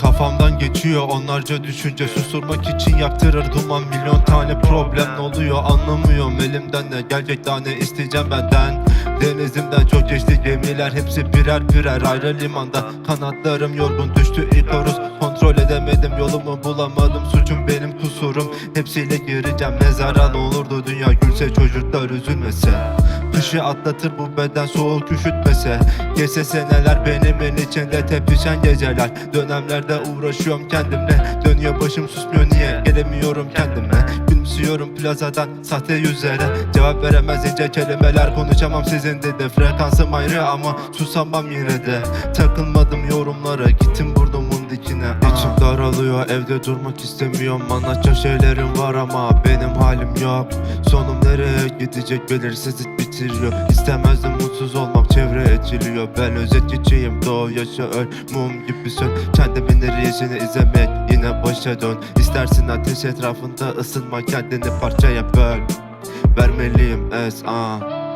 Kafamdan geçiyor. Onlarca düşünce Susturmak için yaktırır duman. Milyon tane problem ne oluyor anlamıyorum. Elimden ne gelecek daha ne isteyeceğim benden? Denizimden çok geçti gemiler Hepsi birer birer ayrı limanda. Kanatlarım yorgun düştü Ikarus Kontrol edemedim. Yolumu bulamadım Suçum benim kusurum. Hepsiyle gireceğim mezara ne olurdu? Dünya gülse çocuklar üzülmese Kışı atlatır bu beden soğuk üşütmese. Geçse seneler benimin içinde tepişen geceler. Dönemlerde uğraşıyorum kendimle. Dönüyor başım susmuyor niye gelemiyorum kendime? Gülümsüyorum plazadan sahte yüzlere. Cevap veremez ince kelimeler Konuşamam sizin dedi. Frekansım ayrı ama Susamam yine de. Takılmadım yorumlara gittim burnumun dikine. İçim daralıyor evde durmak istemiyorum. Anlatacak şeylerim var ama benim halim yok. Sonum nereye gidecek belirsizlik bitiriyor. İstemezdim mutsuz olmak çevre etkiliyor Ben özet geçeyim doğu yaşa öl mum gibi sön. Kendimin eriyişini izlemek yine başa dön. İstersin ateş etrafında ısınma kendini parçaya böl. Vermeliyim es ah